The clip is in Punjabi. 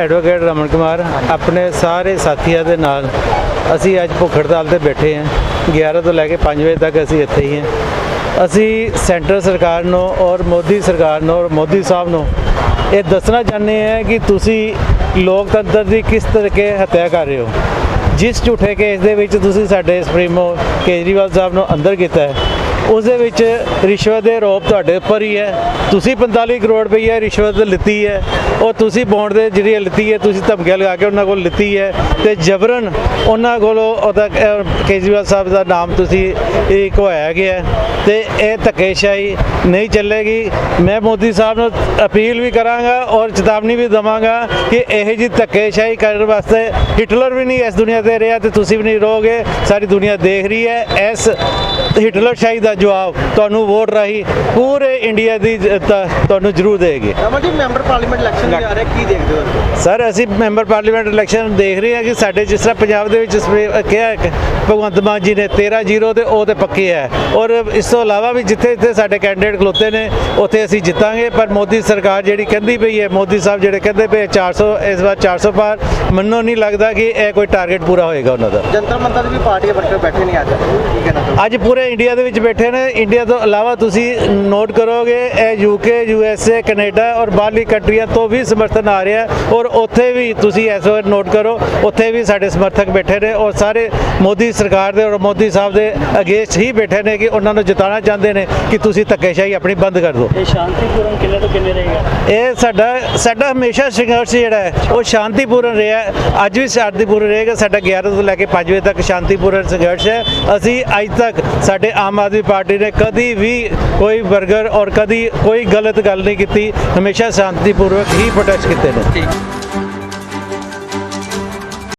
ਐਡਵੋਕੇਟ ਰਮਨ ਕੁਮਾਰ, ਆਪਣੇ ਸਾਰੇ ਸਾਥੀਆਂ ਦੇ ਨਾਲ ਅਸੀਂ ਅੱਜ ਭੁੱਖ ਹੜਤਾਲ ਤੇ ਬੈਠੇ ਹਾਂ। 11 ਤੋਂ ਲੈ ਕੇ 5 ਵਜੇ ਤੱਕ ਅਸੀਂ ਇੱਥੇ ਹੀ ਹਾਂ। ਅਸੀਂ ਸੈਂਟਰ ਸਰਕਾਰ ਨੂੰ ਔਰ ਮੋਦੀ ਸਰਕਾਰ ਨੂੰ ਔਰ ਮੋਦੀ ਸਾਹਿਬ ਨੂੰ ਇਹ ਦੱਸਣਾ ਚਾਹੁੰਦੇ ਹਾਂ ਕਿ ਤੁਸੀਂ ਲੋਕਤੰਤਰ ਦੀ ਕਿਸ ਤਰੀਕੇ ਹੱਤਿਆ ਕਰ ਰਹੇ ਹੋ? ਜਿਸ ਝੂਠੇ ਕੇਸ ਦੇ ਵਿੱਚ ਤੁਸੀਂ ਸਾਡੇ ਸੁਪਰੀਮੋ ਕੇਜਰੀਵਾਲ ਸਾਹਿਬ ਨੂੰ ਅੰਦਰ ਕੀਤਾ ਹੈ ਉਸ ਦੇ ਵਿੱਚ ਰਿਸ਼ਵਤ ਦੇ ਆਰੋਪ ਤੁਹਾਡੇ ਉੱਪਰ ਹੀ ਹੈ। ਤੁਸੀਂ 45 ਕਰੋੜ ਰੁਪਈਆ ਰਿਸ਼ਵਤ ਲਿੱਤੀ ਹੈ ਉਹ ਤੁਸੀਂ ਬੌਂਡ ਦੇ ਜਿਹੜੀ ਲਿੱਤੀ ਹੈ। ਤੁਸੀਂ ਧਮਕੀਆਂ ਲਗਾ ਕੇ ਉਹਨਾਂ ਕੋਲ ਲਿੱਤੀ ਹੈ ਤੇ ਜਬਰਨ ਉਹਨਾਂ ਕੋਲੋਂ ਉਹਦਾ ਕੇਜਰੀਵਾਲ ਸਾਹਿਬ ਦਾ ਨਾਮ ਤੁਸੀਂ ਇਹ ਘਵਾਇਆ ਗਿਆ ਹੈ ਤੇ ਇਹ ਧੱਕੇਸ਼ਾਹੀ ਨਹੀਂ ਚੱਲੇਗੀ। ਮੈਂ ਮੋਦੀ ਸਾਹਿਬ ਨੂੰ ਅਪੀਲ ਵੀ ਕਰਾਂਗਾ ਔਰ ਚੇਤਾਵਨੀ ਵੀ ਦਵਾਂਗਾ ਕਿ ਇਹ ਜੀ ਧੱਕੇਸ਼ਾਹੀ ਕਰਨ ਵਾਸਤੇ ਹਿਟਲਰ ਵੀ ਨਹੀਂ ਇਸ ਦੁਨੀਆ ਤੇ ਰਿਹਾ ਤੇ ਤੁਸੀਂ ਵੀ ਨਹੀਂ ਰਹੋਗੇ। ਸਾਰੀ ਦੁਨੀਆ ਦੇਖ ਰਹੀ ਹੈ। ਇਸ ਹਿਟਲਰ ਸ਼ਾਹੀ ਦਾ ਜਵਾਬ ਤੁਹਾਨੂੰ ਵੋਟ ਰਾਹੀਂ ਪੂਰੇ ਇੰਡੀਆ ਦੀ ਤੁਹਾਨੂੰ ਜ਼ਰੂਰ ਦੇਗੀ Raman ji member parliament election ਆ ਰਿਹਾ ਕੀ ਦੇਖਦੇ ਹੋ ਸਰ ਅਸੀਂ ਮੈਂਬਰ ਪਾਰਲੀਮੈਂਟ ਇਲੈਕਸ਼ਨ ਦੇਖ ਰਹੇ ਹਾਂ ਕਿ ਸਾਡੇ ਜਿਸ ਤਰ੍ਹਾਂ ਪੰਜਾਬ ਦੇ ਵਿੱਚ ਕਿਹਾ ਭਗਵੰਤ ਮਾਨ ਜੀ ਨੇ 13 ਜ਼ੀਰੋ ਤੇ ਉਹ ਤੇ ਪੱਕੇ ਹੈ। ਔਰ ਇਸ ਤੋਂ ਇਲਾਵਾ ਵੀ ਜਿੱਥੇ ਜਿੱਥੇ ਸਾਡੇ ਕੈਂਡੀਡੇਟ ਖਲੋਤੇ ਨੇ ਉੱਥੇ ਅਸੀਂ ਜਿੱਤਾਂਗੇ ਪਰ ਮੋਦੀ ਸਰਕਾਰ ਜਿਹੜੀ ਕਹਿੰਦੀ ਪਈ ਹੈ ਮੋਦੀ ਸਾਹਿਬ ਜਿਹੜੇ ਕਹਿੰਦੇ ਪਏ 400 ਇਸ ਵਾਰ 400 ਪਾਰ ਮੈਨੂੰ ਨਹੀਂ ਲੱਗਦਾ ਕਿ ਇਹ ਕੋਈ ਟਾਰਗੇਟ ਪੂਰਾ ਹੋਏਗਾ ਉਹਨਾਂ ਦਾ। ਜੰਤਰ ਮੰਤਰ ਦੀ ਵੀ ਪਾਰਟੀ ਵਰਕਰ ਬੈਠੇ ਨਹੀਂ ਅੱਜ। ਅੱਜ ਪੂਰੇ ਇੰਡੀਆ ਦੇ ਵਿੱਚ ਬੈਠੇ ਨੇ। ਇੰਡੀਆ ਤੋਂ ਇਲਾਵਾ ਤੁਸੀਂ ਨੋਟ ਕਰੋਗੇ, ਇਹ ਯੂਕੇ ਯੂਐਸਏ ਕੈਨੇਡਾ ਔਰ ਬਾਹਰਲੀ ਕੰਟਰੀਆਂ ਤੋਂ ਵੀ ਸਮਰਥਨ ਆ ਰਿਹਾ ਔਰ ਉੱਥੇ ਵੀ ਤੁਸੀਂ ਇਸ ਵਾਰ ਨੋਟ ਕਰੋ, ਉੱਥੇ ਵੀ ਸਾਡੇ ਸਮਰਥਕ ਬੈਠੇ ਨੇ ਔਰ ਸਾਰੇ ਮੋਦੀ ਸਰਕਾਰ ਦੇ ਔਰ ਮੋਦੀ ਸਾਹਿਬ ਦੇ ਅਗੇਂਸਟ ਹੀ ਬੈਠੇ ਨੇ ਕਿ ਉਹਨਾਂ ਨੂੰ ਜਿਤਾਉਣਾ ਚਾਹੁੰਦੇ ਨੇ ਕਿ ਤੁਸੀਂ ਧੱਕੇਸ਼ਾਹੀ ਆਪਣੀ ਬੰਦ ਕਰ ਦਿਓ। ਇਹ ਸ਼ਾਂਤੀਪੂਰਨ ਕਿੰਨੇ ਤੋਂ ਕਿੰਨੇ ਰਹੇਗਾ? ਇਹ ਸਾਡਾ ਸਾਡਾ ਹਮੇਸ਼ਾ ਸੰਘਰਸ਼ ਜਿਹੜਾ ਹੈ ਉਹ ਸ਼ਾਂਤੀਪੂਰਨ ਰਿਹਾ। ਅੱਜ ਵੀ ਸ਼ਾਂਤੀਪੂਰਨ ਰਹੇਗਾ। ਸਾਡਾ 11 ਤੋਂ ਲੈ ਕੇ 5 ਵਜੇ ਤੱਕ ਸ਼ਾਂਤੀਪੂਰਨ ਸੰਘਰਸ਼ ਹੈ। ਅਸੀਂ ਅੱਜ ਤੱਕ ਸਾਡੇ ਆਮ ਆਦਮੀ ਪਾਰਟੀ ਨੇ ਕਦੀ ਵੀ ਕੋਈ ਬਰਗਰ ਔਰ ਕਦੀ ਕੋਈ ਗਲਤ ਗੱਲ ਨਹੀਂ ਕੀਤੀ। ਹਮੇਸ਼ਾ ਸ਼ਾਂਤੀਪੂਰਵਕ ਹੀ ਪ੍ਰੋਟੈਸਟ ਕੀਤੇ ਨੇ। ਠੀਕ।